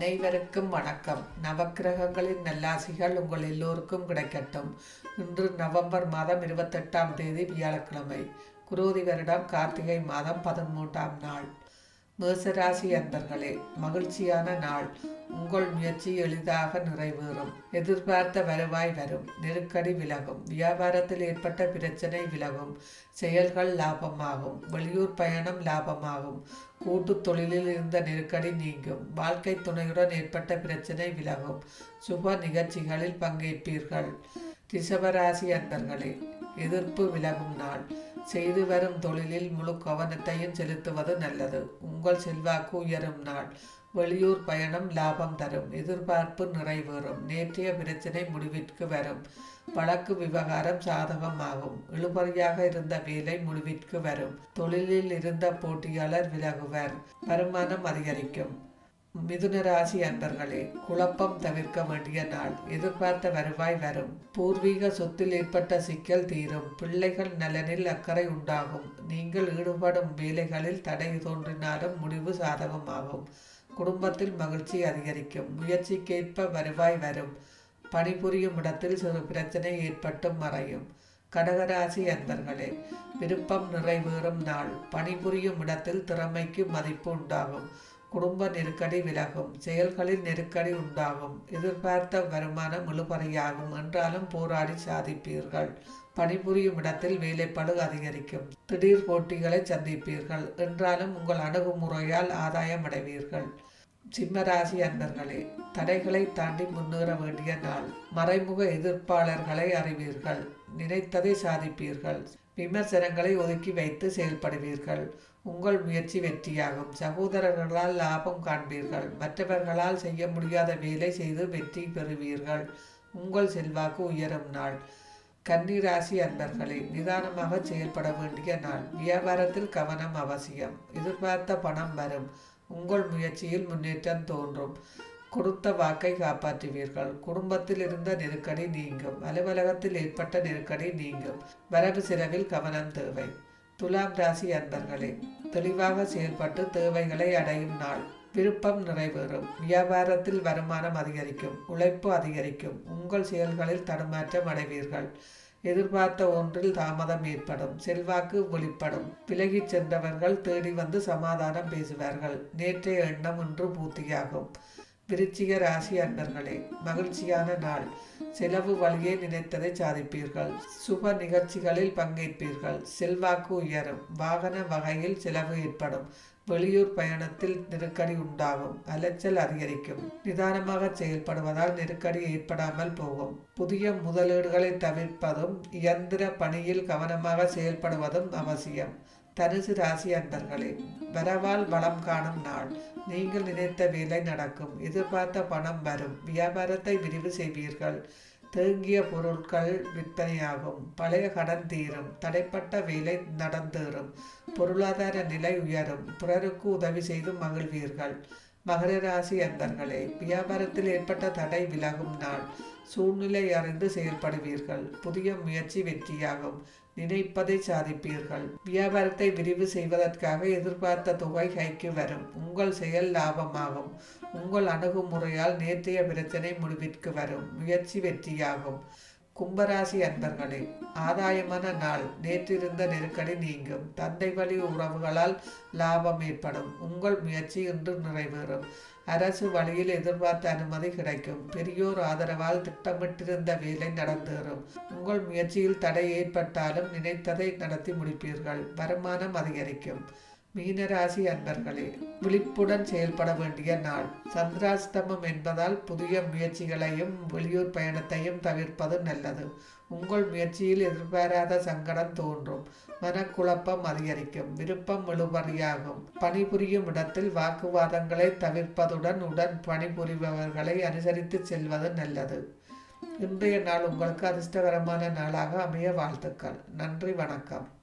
அனைவருக்கும் வணக்கம். நவக்கிரகங்களின் நல்லாசிகள் உங்கள் எல்லோருக்கும் கிடைக்கட்டும். இன்று நவம்பர் மாதம் இருபத்தெட்டாம் தேதி வியாழக்கிழமை. குரோதி வருடம் கார்த்திகை மாதம் பதிமூன்றாம் நாள். மேசராசி அன்பர்களே மகிழ்ச்சியான நாள். உங்கள் முயற்சி எளிதாக நிறைவேறும். எதிர்பார்த்த வருவாய் வரும். நெருக்கடி விலகும். வியாபாரத்தில் ஏற்பட்ட பிரச்சனை விலகும். செயல்கள் லாபமாகும். வெளியூர் பயணம் லாபமாகும். கூட்டு தொழிலில் இருந்த நெருக்கடி நீங்கும். வாழ்க்கை துணையுடன் ஏற்பட்ட பிரச்சனை விலகும். சுப நிகழ்ச்சிகளில் பங்கேற்பீர்கள். ரிஷபராசி அன்பர்களே எதிர்ப்பு விலகும் நாள். செய்து வரும் தொழிலில் முழு கவனத்தையும் செலுத்துவது நல்லது. உங்கள் செல்வாக்கு உயரும் நாள். வெளியூர் பயணம் லாபம் தரும். எதிர்பார்ப்பு நிறைவேறும். நேற்றைய பிரச்சனை முடிவிற்கு வரும். வழக்கு விவகாரம் சாதகமாகும். இழுபறியாக இருந்த வேலை முடிவிற்கு வரும். தொழிலில் இருந்த போட்டியாளர் விலகுவர். வருமானம் அதிகரிக்கும். மிதுன ராசி அன்பர்களே குழப்பம் தவிர்க்க வேண்டிய நாள். எதிர்பார்த்த வருவாய் வரும். பூர்வீக சொத்தில் ஏற்பட்ட சிக்கல் தீரும். பிள்ளைகள் நலனில் அக்கறை உண்டாகும். நீங்கள் ஈடுபடும் வேலைகளில் தடை தோன்றினாலும் முடிவு சாதகமாகும். குடும்பத்தில் மகிழ்ச்சி அதிகரிக்கும். முயற்சிக்கேற்ப வருவாய் வரும். பணிபுரியும் இடத்தில் சிறு பிரச்சனை ஏற்பட்டும் மறையும். கடகராசி அன்பர்களே விருப்பம் நிறைவேறும் நாள். பணிபுரியும் இடத்தில் திறமைக்கு மதிப்பு உண்டாகும். குடும்ப நெருக்கடி விலகும் செயல்களில் நெருக்கடி உண்டாகும் எதிர்பார்த்த வருமானம் இழுபறையாகும் என்றாலும் போராடி சாதிப்பீர்கள். பணிபுரியும் இடத்தில் வேலைப்படு அதிகரிக்கும். திடீர் போட்டிகளை சந்திப்பீர்கள் என்றாலும் உங்கள் அணுகுமுறையால் ஆதாயம் அடைவீர்கள். சிம்மராசி அன்பர்களே தடைகளை தாண்டி முன்னேற வேண்டிய நாள். மறைமுக எதிர்ப்பாளர்களை அறிவீர்கள் நினைத்ததை சாதிப்பீர்கள். விமர்சனங்களை ஒதுக்கி வைத்து செயல்படுவீர்கள். உங்கள் முயற்சி வெற்றியாகும். சகோதரர்களால் லாபம் காண்பீர்கள். மற்றவர்களால் செய்ய முடியாத வேலை செய்து வெற்றி பெறுவீர்கள். உங்கள் செல்வாக்கு உயரும் நாள். கன்னிராசி அன்பர்களே நிதானமாக செயல்பட வேண்டிய நாள். வியாபாரத்தில் கவனம் அவசியம். எதிர்பார்த்த பணம் வரும். உங்கள் முயற்சியில் முன்னேற்றம் தோன்றும். கொடுத்த வாக்கை காப்பாற்றுவீர்கள். குடும்பத்தில் இருந்த நெருக்கடி நீங்கும். அலுவலகத்தில் ஏற்பட்ட நெருக்கடி நீங்கும். வரவு செலவில் கவனம் தேவை. துலாம் ராசி அன்பர்களே தெளிவாக செயல்பட்டு தேவைகளை அடையும் நாள். விருப்பம் நிறைவேறும். வியாபாரத்தில் வருமானம் அதிகரிக்கும். உழைப்பு அதிகரிக்கும். உங்கள் செயல்களில் தடுமாற்றம் அடைவீர்கள். எதிர்பார்த்த ஒன்றில் தாமதம் ஏற்படும். செல்வாக்கு ஒளிப்படும் விலகிச் சென்றவர்கள் தேடி வந்து சமாதானம் பேசுவார்கள். நேற்றைய எண்ணம் இன்று பூர்த்தியாகும். விருச்சிக ராசி அன்பர்களே மகிழ்ச்சியான நாள். செலவு வழியே நினைத்ததை சாதிப்பீர்கள். சுப நிகழ்ச்சிகளில் பங்கேற்பீர்கள். செல்வாக்கு உயரும். வாகன வகையில் செலவு ஏற்படும். வெளியூர் பயணத்தில் நெருக்கடி உண்டாகும். அலைச்சல் அதிகரிக்கும். நிதானமாக செயல்படுவதால் நெருக்கடி ஏற்படாமல் போகும். புதிய முதலீடுகளை தவிர்ப்பதும் இயந்திர பணியில் கவனமாக செயல்படுவதும் அவசியம். தனுசு ராசி அன்பர்களே வரவால் வளம் காணும் நாள். நீங்கள் நினைத்த வேலை நடக்கும். எதிர்பார்த்த பணம் வரும். வியாபாரத்தை விரிவு செய்வீர்கள். தேங்கிய பொருட்கள் விற்பனையாகும். பழைய கடன் தீரும். தடைப்பட்ட வேலை நடந்தேறும். பொருளாதார நிலை உயரும். பிறருக்கு உதவி செய்து மகிழ்வீர்கள். மகர ராசி அன்பர்களே வியாபாரத்தில் ஏற்பட்ட தடை விலகும் நாள். சூழ்நிலை அறிந்து செயல்படுவீர்கள். புதிய முயற்சி வெற்றியாகும். நினைப்பதை சாதிப்பீர்கள். வியாபாரத்தை விரிவு செய்வதற்காக எதிர்பார்த்த தொகை கைக்கு வரும். உங்கள் செயல் லாபமாகும். உங்கள் அணுகுமுறையால் நேற்றைய பிரச்சனை முடிவிற்கு வரும். முயற்சி வெற்றியாகும். கும்பராசி அன்பர்களே ஆதாயமான நாள். நேற்றிருந்த நெருக்கடி நீங்கும். தந்தை வழி உறவுகளால் லாபம் ஏற்படும். உங்கள் முயற்சி இன்று நிறைவேறும். அரசு வழியில் எதிர்பார்த்த அனுமதி கிடைக்கும். பெரியோர் ஆதரவால் திட்டமிட்டிருந்த வேலை நடந்தேறும். உங்கள் முயற்சியில் தடை ஏற்பட்டாலும் நினைத்ததை நடத்தி முடிப்பீர்கள். வருமானம் அதிகரிக்கும். மீனராசி அன்பர்களே விழிப்புடன் செயல்பட வேண்டிய நாள். சந்திராஸ்தமம் என்பதால் புதிய முயற்சிகளையும் வெளியூர் பயணத்தையும் தவிர்ப்பது நல்லது. உங்கள் முயற்சியில் எதிர்பாராத சங்கடம் தோன்றும். மனக்குழப்பம் அதிகரிக்கும். விருப்பம் இழுபறியாகும் பணிபுரியும் இடத்தில் வாக்குவாதங்களை தவிர்ப்பதுடன் உடன் பணிபுரிபவர்களை அனுசரித்து செல்வது நல்லது. இன்றைய நாள் உங்களுக்கு அதிர்ஷ்டகரமான நாளாக அமைய வாழ்த்துக்கள். நன்றி வணக்கம்.